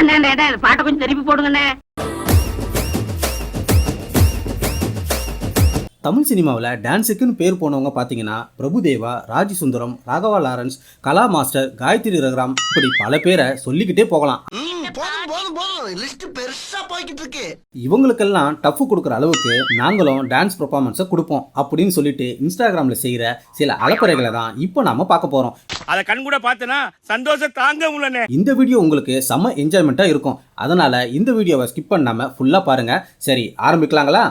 பாட்டை கொஞ்சம் திருப்பி போடுங்கண்ணே. தமிழ் சினிமாவில் டான்ஸுக்குன்னு பேர் போனவங்க பார்த்தீங்கன்னா பிரபுதேவா ராஜி சுந்தரம் ராகவா லாரன்ஸ் கலா மாஸ்டர் காயத்ரி ரகுராம் இப்படி பல பேரை சொல்லிக்கிட்டே போகலாம். போதும் போதும் போதும். லிஸ்ட் பெருசா போய்கிட்டு இருக்கு இவங்களுக்கெல்லாம் டஃப் கொடுக்குற அளவுக்கு நாங்களும் டான்ஸ் பெர்ஃபார்மன்ஸை கொடுப்போம் அப்படின்னு சொல்லிட்டு இன்ஸ்டாகிராமில் செய்கிற சில அலப்பறைகளை தான் இப்போ நாம பார்க்க போகிறோம் அத கண் கூட பார்த்தனா சந்தோஷம் தாங்க முடியலண்ணே. இந்த வீடியோ உங்களுக்கு செம்ம என்ஜாய்மெண்ட்டாக இருக்கும். அதனால் இந்த வீடியோவை ஸ்கிப் பண்ணாமல் ஃபுல்லாக பாருங்கள் சரி ஆரம்பிக்கலாங்களா?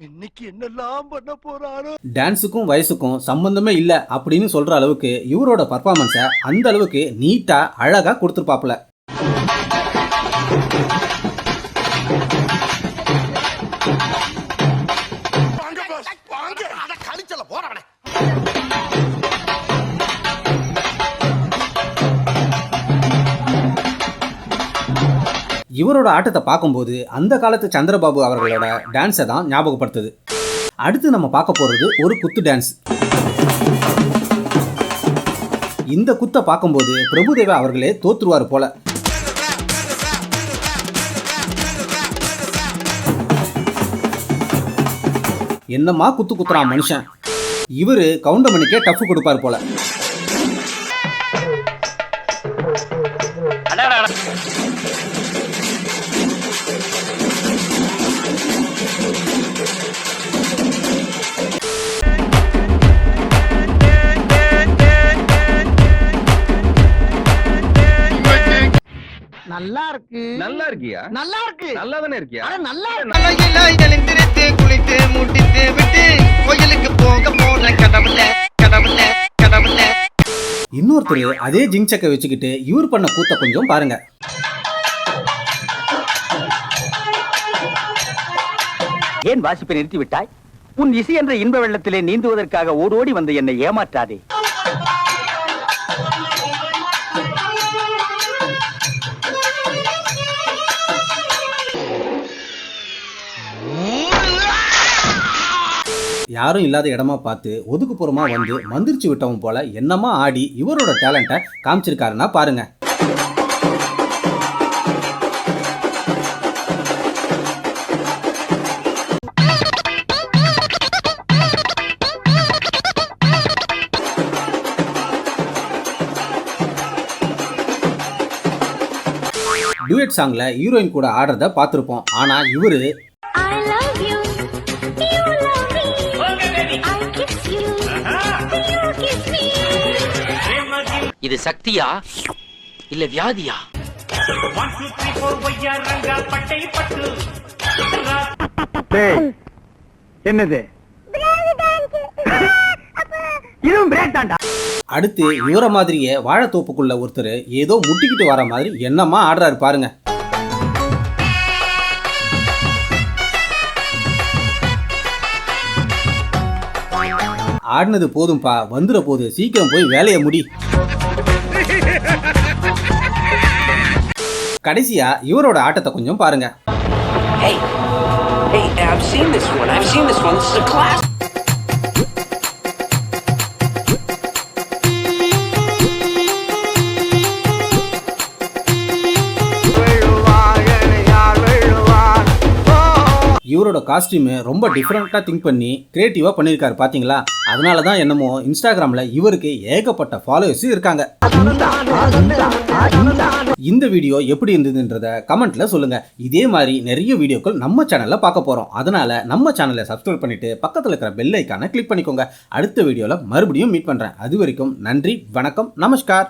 இன்னைக்கு என்னெல்லாம் பண்ண போறாரோ? டான்ஸுக்கும் வயசுக்கும் சம்பந்தமே இல்லை அப்படின்னு சொல்கிற அளவுக்கு இவரோட பர்ஃபார்மன்ஸை அந்த அளவுக்கு வாங்க அட கழிச்சல போறவனே இவரோட ஆட்டத்தை பார்க்கும்போது அந்த காலத்து சந்திரபாபு அவர்களோட டான்ஸை தான் ஞாபகப்படுத்துது. அடுத்து நம்ம பார்க்க போகிறது ஒரு குத்து டான்ஸ் இந்த குத்தை பார்க்கும்போது பிரபுதேவா அவர்களே தோத்துருவார் போல. என்னம்மா குத்து குத்துறான் மனுஷன்? இவர் கவுண்டமணிக்கே டஃப் கொடுப்பார் போல. நல்லா இருக்கு நல்லா இருக்கியா? நல்லா இருக்கு நல்லா தானே இருக்கியா நல்லா எழுந்திருத்து குளித்து முடித்து விட்டு கோயிலுக்கு போக போன கடவுள கடவுள கடவுள. இன்னொருத்தர் அதே ஜிங்சக்கை வச்சுக்கிட்டு இவர் பண்ண கூத்த கொஞ்சம் பாருங்க. ஏன் வாசிப்பை நிறுத்தி விட்டாய் உன் இசை என்ற இன்ப வெள்ளத்திலே நீந்துவதற்காக ஓடோடி வந்த என்னை ஏமாற்றாதே. யாரும் இல்லாத இடமா பார்த்து ஒதுக்குப்புறமா வந்து மந்திரிச்சு விட்டவன் போல என்னமா ஆடி இவரோட டேலண்ட்டை காமிச்சிருக்காருன்னா பாருங்க. டூயட் சாங்ல ஹீரோயின் கூட ஆடுறத பார்த்துருப்போம். ஆனா இவரு இது சக்தியா இல்ல வியாதியா? என்னது? இதுவும் பிரேக் தான்டா. அடுத்து இவர மாதிரியே வாழைத்தோப்புக்குள்ள ஒருத்தர் ஏதோ முட்டிக்கிட்டு வர மாதிரி என்னமா ஆடுறாரு பாருங்க. ஆடினது போதும்பா வந்துட போது சீக்கிரம் போய் வேலையை முடி கடைசியா இவரோட ஆட்டத்தை கொஞ்சம் பாருங்க Hey, hey, I've seen this one. I've seen this one. This is a classic. இவரோட காஸ்டியூமு ரொம்ப டிஃப்ரெண்ட்டாக திங்க் பண்ணி க்ரியேட்டிவாக பண்ணியிருக்காரு பார்த்தீங்களா அதனால தான் என்னமோ இன்ஸ்டாகிராமில் இவருக்கு ஏகப்பட்ட ஃபாலோவர்ஸ் இருக்காங்க. இந்த வீடியோ எப்படி இருந்ததுன்றத கமெண்ட்ல சொல்லுங்க. இதே மாதிரி நிறைய வீடியோக்கள் நம்ம சேனல்ல பார்க்க போறோம். அதனால நம்ம சேனலை சப்ஸ்கிரைப் பண்ணிட்டு பக்கத்தில் இருக்கிற பெல் ஐக்கானை கிளிக் பண்ணிக்கோங்க. அடுத்த வீடியோவில் மறுபடியும் மீட் பண்றேன். அது வரைக்கும் நன்றி வணக்கம் நமஸ்கார்.